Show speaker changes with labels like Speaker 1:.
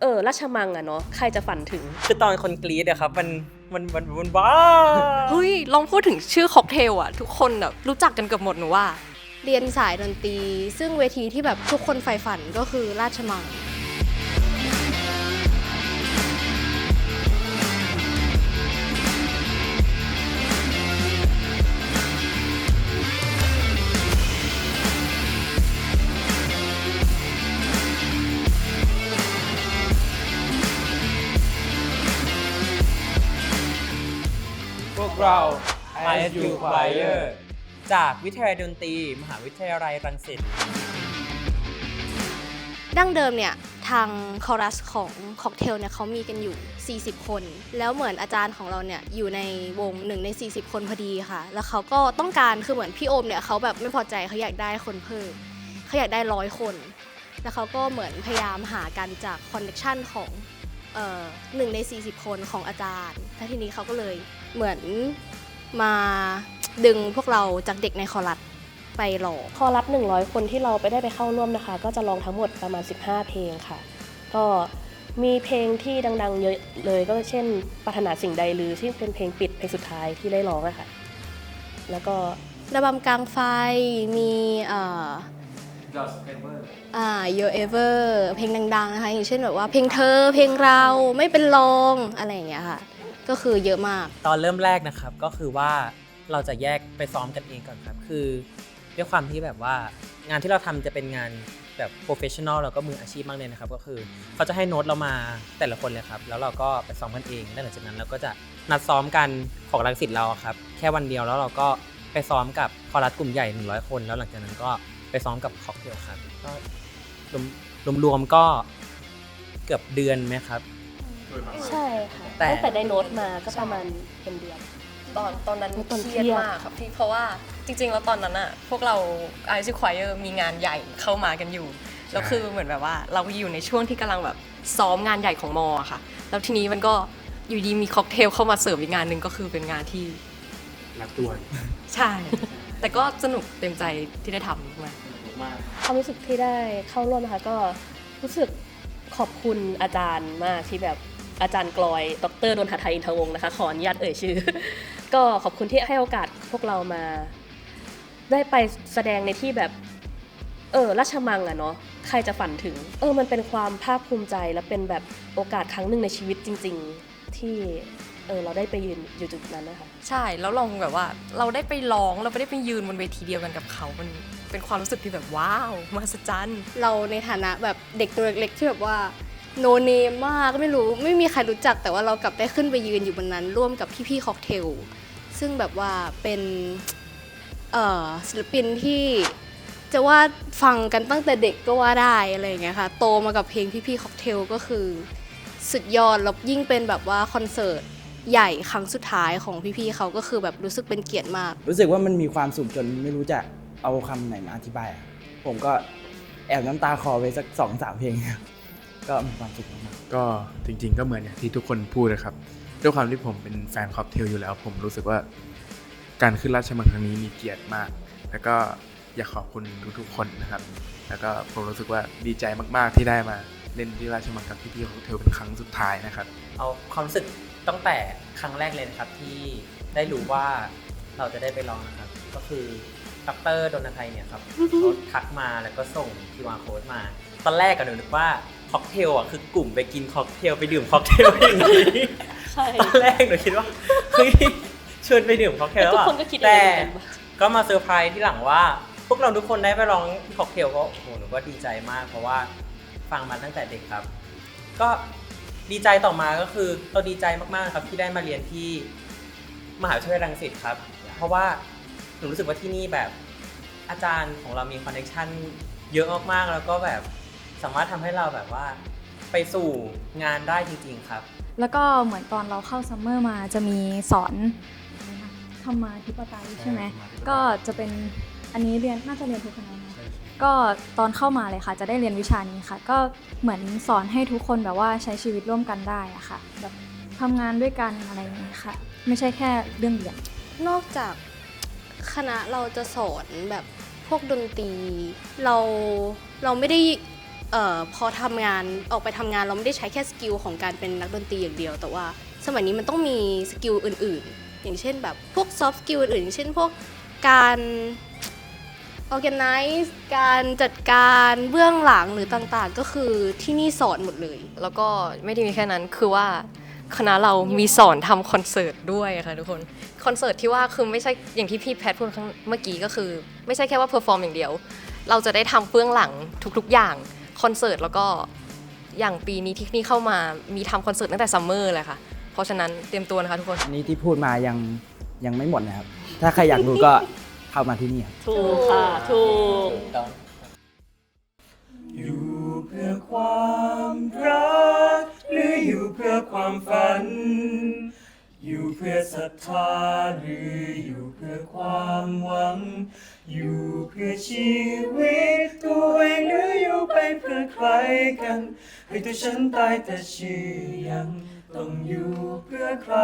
Speaker 1: เออราชมังอะเนาะใครจะฝันถึง
Speaker 2: คือตอนคนกรี๊ดอะครับ มันมันมันมันว้า
Speaker 3: เฮ้ยลองพูดถึงชื่อค็อกเทลอะทุกคนแบบรู้จักกันเกือบหมดหนูว่า
Speaker 4: เรียนสายดนตรี ซึ่งเวทีที่แบบทุกคนใฝ่ฝันก็คือราชมัง
Speaker 2: วกเรา ISU Choir จากวิทยาลัยดนตรี มหาวิทยาลัยรังสิต
Speaker 4: ดั้งเดิมเนี่ยทางคอรัสของค็อกเทลเนี่ยเขามีกันอยู่ 40 คน แล้วเหมือนอาจารย์ของเราเนี่ยอยู่ในวงหนึ่งใน 40 คนพอดีค่ะ แล้วเขาก็ต้องการคือเหมือนพี่โอมเนี่ยเขาแบบไม่พอใจเขาอยากได้คนเพิ่มเขาอยากได้ร้อยคน แล้วเขาก็เหมือนพยายามหากันจากคอนเนคชันของเอ่อ หนึ่งใน 40 คนของอาจารย์แล้วทีนี้เขาก็เลยเหมือนมาดึงพวกเราจากเด็กในคอรัสไปหลอก
Speaker 1: คอรัส100 คนที่เราไปได้ไปเข้าร่วมนะคะ ก็จะร้องทั้งหมดประมาณ 15 เพลงค่ะ ก็มีเพลงที่ดังๆเยอะเลยก็เช่นปรารถนาสิ่งใดหรือที่เป็นเพลงปิดเพลงสุดท้ายที่ได้ร้องอะค่ะ แล้วก็
Speaker 4: ระบำกลางไฟมีเอ่อ อ่า Your Ever เพลงดังๆนะคะอย่างเช่นแบบว่าเพลงเธอเพลงเราไม่เป็นรองอะไรอย่างเงี้ยค่ะ ก็คือเยอะมาก
Speaker 2: ตอนเริ่มแรกนะครับก็คือว่าเราจะแยกไปซ้อมกันเองก่อนครับ คือด้วยความที่แบบว่างานที่เราทำจะเป็นงานแบบโปรเฟชชั่นอลแล้วก็มืออาชีพมากเลยนะครับ ก็คือเขาจะให้โน้ตเรามาแต่ละคนเลยครับ แล้วเราก็ไปซ้อมกันเองแล้วหลังจากนั้นเราก็จะนัดซ้อมกันของรังสิตเราอะครับ แค่วันเดียวแล้วเราก็ ไปซ้อมกับคอรัสกลุ่มใหญ่ 100 คน แล้วหลังจากนั้นก็ไปซ้อมกับค็อกเทลครับก็รวมรวมๆก็เกือบเดือนไหมครับ
Speaker 1: ใช่ค่ะ
Speaker 2: แต่
Speaker 1: ตั้งแต่ได้โน้ตมาก็ประมาณเป็นเดือน
Speaker 3: ตอนตอนนั้น
Speaker 1: ตอน
Speaker 3: เค
Speaker 1: เครี
Speaker 3: รีย
Speaker 1: ย
Speaker 3: ด
Speaker 1: ด
Speaker 3: มากครับพี่เพราะว่าจริง ๆ แล้วตอนนั้นอะพวกเรา i อซิควายมีงานใหญ่เข้ามากันอยู่แล้วคือเหมือนแบบว่า เราอยู่ในช่วงที่กำลังแบบซ้อมงานใหญ่ของมออะค่ะ แล้วทีนี้มันก็อยู่ดีมีค็อกเทลเข้ามาเสริมอีกงานหนึ่งก็คือเป็นงานที่
Speaker 5: รักตัว
Speaker 3: ใช่ แต่ก็สนุกเต็มใจที่ได้ทำมาก
Speaker 5: มาก
Speaker 1: ความรู้สึกที่ได้เข้าร่วมนะคะก็รู้สึกขอบคุณอาจารย์มากที่แบบอาจารย์กลอย ดรดนทไทยอินทวงศ์นะคะ ขออนุญาตเอ่ยชื่อ ก็ขอบคุณที่ให้โอกาสพวกเรามา ได้ไปแสดงในที่แบบ เออราชมังอะเนาะใครจะฝันถึง เออมันเป็นความภาคภูมิใจและเป็นแบบโอกาสครั้งหนึ่งในชีวิตจริง ๆ ที่ เออเราได้ไปยืนอยู่จุดนั้นนะคะ
Speaker 3: ใช่แล้วลองแบบว่าเราได้ไปร้องเราไปได้ไปยืนบนเวทีเดียวกันกับเขา มันเป็นความรู้สึกที่แบบว้าวมหัศจรรย์
Speaker 4: เราในฐานะแบบเด็กตัวเล็กๆที่แบบว่าโนเนมมากไม่รู้ไม่มีใครรู้จักแต่ว่าเรากลับได้ขึ้นไปยืนอยู่บนนั้น ร่วมกับพี่ๆค็อกเทล ซึ่งแบบว่าเป็นเอ่อศิลปินที่จะว่าฟังกันตั้งแต่เด็กก็ว่าได้อะไรอย่างเงี้ยค่ะ โตมากับเพลงพี่ๆค็อกเทลก็คือ สุดยอดแล้วยิ่งเป็นแบบว่าคอนเสิร์ต ใหญ่ครั้งสุดท้ายของพี่ๆเขาก็คือแบบรู้สึกเป็นเกียรติมาก
Speaker 6: รู้สึกว่ามันมีความสุขจนไม่รู้จะเอาคำไหนมาอธิบายอะผมก็แอบน้ำตาคลอไปสักสองสามเพลงครับก็มีความสุขมากๆ
Speaker 5: ก็จริงๆก็เหมือนอย่างที่ทุกคนพูดนะครับด้วยความที่ผมเป็นแฟนค็อกเทลอยู่แล้ว ผมรู้สึกว่าการขึ้นราชมังครั้งนี้มีเกียรติมาก แล้วก็อยากขอบคุณทุกๆคนนะครับ แล้วก็ผมรู้สึกว่าดีใจมากๆที่ได้มาเล่นที่ราชมังกับพี่ๆค็อกเทลเป็นครั้งสุดท้ายนะครับ
Speaker 2: เอาความรู้สึก ตั้งแต่ครั้งแรกเลยนะครับที่ได้รู้ว่าเราจะได้ไปลองนะครับ ก็คือดรดนทัยเนี่ยครับเขาทักมาแล้วก็ส่งคิวอาร์โค้ดมา ตอนแรกอะหนูนึกว่าค็อกเทลอะคือกลุ่มไปกินค็อกเทลไปดื่มค็อกเทลอย่างนี้
Speaker 1: ใช่
Speaker 2: ตอนแรกหนูคิดว่าเฮ้ยชวนไปดื่มค็อกเทลแล้ว
Speaker 1: ทุก
Speaker 2: อะ
Speaker 1: คนก็คิดอย่าง
Speaker 2: แต่
Speaker 1: นั้นเหมือนกัน
Speaker 2: ก็มาเซอร์ไพรส์ที่หลังว่า พวกเราทุกคนได้ไปลองที่ค็อกเทลก็โอ้โหหนูก็ดีใจมาก เพราะว่าฟังมาตั้งแต่เด็กครับ ก็ ดีใจต่อมาก็คือเราดีใจมากๆครับที่ได้มาเรียนที่มหาวิทยาลัยรังสิตครับ เพราะว่าหนูรู้สึกว่าที่นี่แบบอาจารย์ของเรามีคอนเนคชั่นเยอะมากๆ แล้วก็แบบสามารถทำให้เราแบบว่าไปสู่งานได้จริง ๆ ครับ
Speaker 7: แล้วก็เหมือนตอนเราเข้าซัมเมอร์มาจะมีสอนธรรมาธิปไตยใช่ไหมก็จะเป็นอันนี้เรียนน่าจะเรียนทุกคณะนะ ก็ตอนเข้ามาเลยค่ะ จะได้เรียนวิชานี้ค่ะ ก็เหมือนสอนให้ทุกคนแบบว่าใช้ชีวิตร่วมกันได้อะค่ะแบบทำงานด้วยกันอะไรอย่างนี้ค่ะ ไม่ใช่แค่เรื่องเรียน
Speaker 4: นอกจากคณะเราจะสอนแบบพวกดนตรี เราเราไม่ได้เอ่อพอทำงานออกไปทำงานเราไม่ได้ใช้แค่สกิลของการเป็นนักดนตรีอย่างเดียว แต่ว่าสมัยนี้มันต้องมีสกิลอื่น ๆ อย่างเช่นแบบพวกซอฟต์สกิลอื่นๆเช่นพวกการ organize การจัดการเบื้องหลังหรือต่างๆ ก็คือที่นี่สอนหมดเลย
Speaker 3: แล้วก็ไม่ได้มีแค่นั้นคือว่าคณะเรามีสอนทำคอนเสิร์ตด้วยค่ะทุกคนคอนเสิร์ตที่ว่าคือไม่ใช่อย่างที่พี่แพทพูดข้างเมื่อกี้ก็คือ ไม่ใช่แค่ว่าเพอร์ฟอร์มอย่างเดียว เราจะได้ทำเบื้องหลังทุกๆ อย่างคอนเสิร์ตแล้วก็อย่างปีนี้ที่นี่เข้ามามีทำคอนเสิร์ตตั้งแต่ซัมเมอร์เลยค่ะ เพราะฉะนั้นเตรียมตัวนะคะทุกคน
Speaker 6: อันนี้ที่พูดมายังยังไม่หมดนะครับ ถ้าใครอยากดูก็ เข้ามาที่นี่ครับ
Speaker 1: ถูกค่ะ ถูก
Speaker 8: อยู่เพื่อความรัก หรืออยู่เพื่อความฝัน อยู่เพื่อศรัทธาหรืออยู่เพื่อความหวัง อยู่เพื่อชีวิตตัวเองหรืออยู่ไปเพื่อใครกันให้ตัวฉันตายแต่ชื่อยังต้องอยู่เพื่อใคร